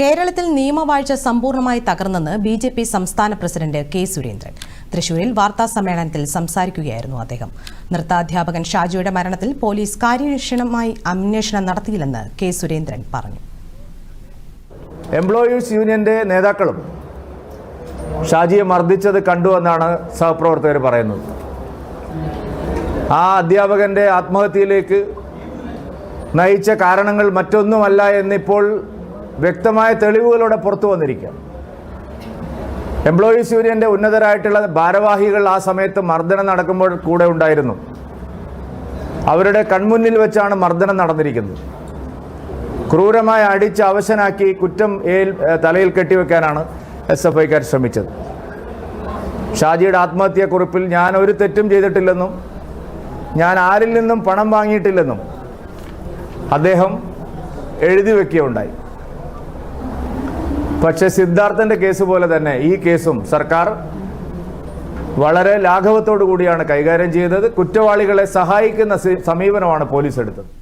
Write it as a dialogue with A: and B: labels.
A: കേരളത്തിൽ നിയമവാഴ്ച സമ്പൂർണ്ണമായി തകർന്നെന്ന് ബി ജെ പി സംസ്ഥാന പ്രസിഡന്റ് കെ സുരേന്ദ്രൻ തൃശൂരിൽ വാർത്താ സമ്മേളനത്തിൽ സംസാരിക്കുകയായിരുന്നു അദ്ദേഹം നൃത്താധ്യാപകൻ ഷാജിയുടെ മരണത്തിൽ പോലീസ് കാര്യക്ഷമമായി അന്വേഷണം നടത്തിയില്ലെന്ന് കെ സുരേന്ദ്രൻ പറഞ്ഞു
B: എംപ്ലോയീസ് യൂണിയന്റെ നേതാക്കളും ഷാജിയെ മർദ്ദിച്ചത് കണ്ടുവെന്നാണ് സഹപ്രവർത്തകർ പറയുന്നത് ആ അധ്യാപകന്റെ ആത്മഹത്യയിലേക്ക് നയിച്ച കാരണങ്ങൾ മറ്റൊന്നുമല്ല എന്നിപ്പോൾ വ്യക്തമായ തെളിവുകളോടെ പുറത്തു വന്നിരിക്കുക എംപ്ലോയീസ് യൂണിയൻ്റെ ഉന്നതരായിട്ടുള്ള ഭാരവാഹികൾ ആ സമയത്ത് മർദ്ദനം നടക്കുമ്പോൾ കൂടെ ഉണ്ടായിരുന്നു അവരുടെ കൺമുന്നിൽ വെച്ചാണ് മർദ്ദനം നടന്നിരിക്കുന്നത് ക്രൂരമായി അടിച്ച് അവശനാക്കി കുറ്റം ഏൽ തലയിൽ കെട്ടിവെക്കാനാണ് എസ് എഫ് ഐക്കാർ ശ്രമിച്ചത് ഷാജിയുടെ കുറിപ്പിൽ ഞാൻ ഒരു തെറ്റും ചെയ്തിട്ടില്ലെന്നും ഞാൻ ആരിൽ നിന്നും പണം വാങ്ങിയിട്ടില്ലെന്നും അദ്ദേഹം എഴുതി വെക്കുകയുണ്ടായി പക്ഷേ സിദ്ധാർത്ഥൻ്റെ കേസ് പോലെ തന്നെ ഈ കേസും സർക്കാർ വളരെ ലാഘവത്തോടു കൂടിയാണ് കൈകാര്യം ചെയ്തത് കുറ്റവാളികളെ സഹായിക്കുന്ന സമീപനമാണ് പോലീസ് എടുത്തത്